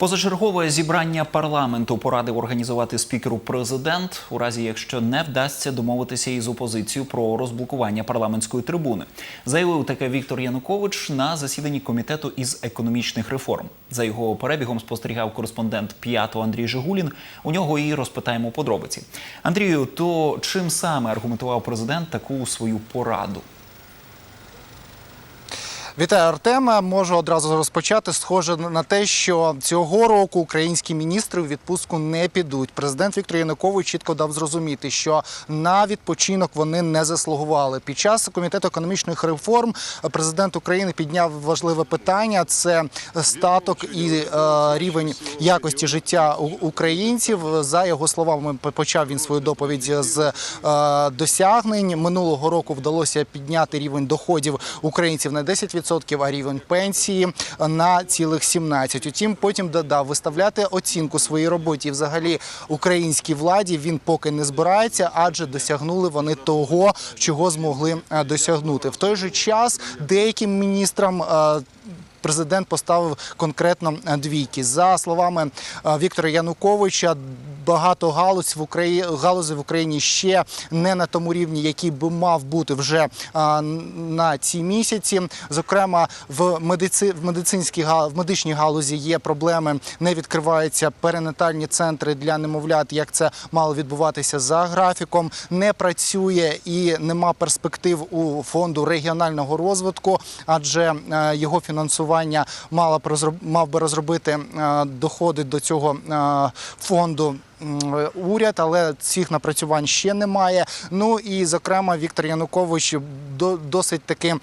Позачергове зібрання парламенту порадив організувати спікеру президент, у разі якщо не вдасться домовитися із опозицією про розблокування парламентської трибуни. Заявив таке Віктор Янукович на засіданні комітету із економічних реформ. За його перебігом спостерігав кореспондент п'ятого Андрій Жигулін. У нього і розпитаємо подробиці. Андрію, то чим саме аргументував президент таку свою пораду? Вітаю Артема. Можу одразу розпочати. Схоже на те, що цього року українські міністри у відпустку не підуть. Президент Віктор Янукович чітко дав зрозуміти, що на відпочинок вони не заслугували. Під час комітету економічних реформ президент України підняв важливе питання: це статок і е, рівень якості життя українців. За його словами, почав він свою доповідь з е, досягнень. Минулого року вдалося підняти рівень доходів українців на 10%, а рівень пенсії на цілих 17%. Утім, потім додав виставляти оцінку своїй роботі взагалі українській владі. Він поки не збирається, адже досягнули вони того, чого змогли е, досягнути. В той же час деяким міністрам. е, Президент поставив конкретно е, двійки. За словами Віктора Януковича, багато галузь в Україні галузей в Україні ще не на тому рівні, який би мав бути вже а, на ці місяці. Зокрема, в медици в медицинській в медичній галузі є проблеми. Не відкриваються перинатальні центри для немовлят, як це мало відбуватися за графіком. Не працює і нема перспектив у фонду регіонального розвитку, адже е, його фінансування мала б розроб- мав би розробити е, доходи до цього е, фонду. Уряд, але цих напрацювань ще немає. Ну і зокрема, Віктор Янукович до- досить таки.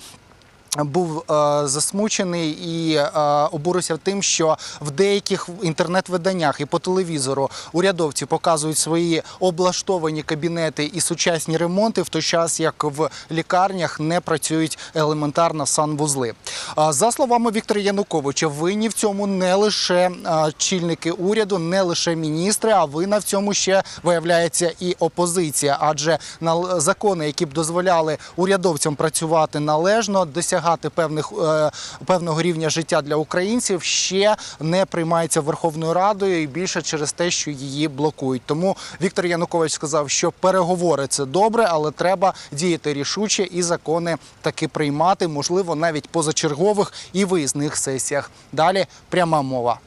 Був е, засмучений і е, обурився тим, що в деяких інтернет-виданнях і по телевізору урядовці показують свої облаштовані кабінети і сучасні ремонти, в той час як в лікарнях не працюють елементарно санвузли. Е, за словами Віктора Януковича, винні в цьому не лише чільники уряду, не лише міністри, а винна в цьому ще виявляється і опозиція, адже на закони, які б дозволяли урядовцям працювати належно, досягати певних е, певного рівня життя для українців, ще не приймаються Верховною Радою і більше через те, що її блокують. Тому Віктор Янукович сказав, що переговори це добре, але треба діяти рішуче і закони таки приймати, можливо, навіть позачергових і виїзних сесіях. Далі пряма мова.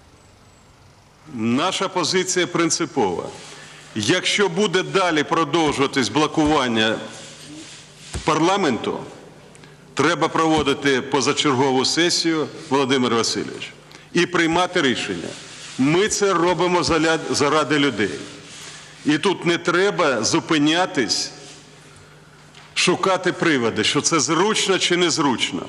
Наша позиція принципова. Якщо буде далі продовжуватись блокування парламенту, треба проводити позачергову сесію, Володимир Васильович, і приймати рішення. Ми це робимо заради людей. І тут не треба зупинятись, шукати приводи, що це зручно чи незручно.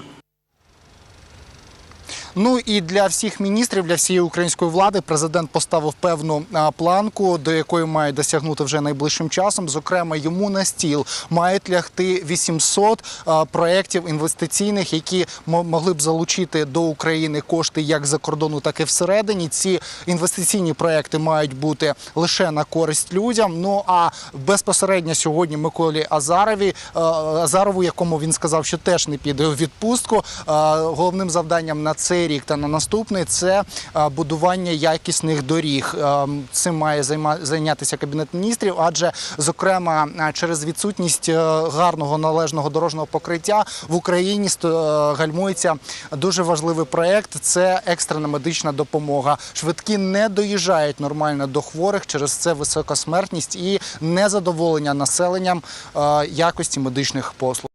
Ну і для всіх міністрів, для всієї української влади, президент поставив певну планку, до якої має досягнути вже найближчим часом. Зокрема, йому на стіл мають лягти 800 а, проєктів інвестиційних, які могли б залучити до України кошти як за кордону, так і всередині. Ці інвестиційні проекти мають бути лише на користь людям. Ну а безпосередньо сьогодні Миколі Азарові Азарову, якому він сказав, що теж не піде у відпустку. Головним завданням на цей рік та на наступний це будування якісних доріг. Е, Цим має зайнятися кабінет міністрів, адже зокрема через відсутність е, гарного належного дорожнього покриття в Україні е, гальмується дуже важливий проект. Це екстрена медична допомога. Швидкі не доїжджають нормально до хворих через це висока смертність і незадоволення населенням е, якості медичних послуг.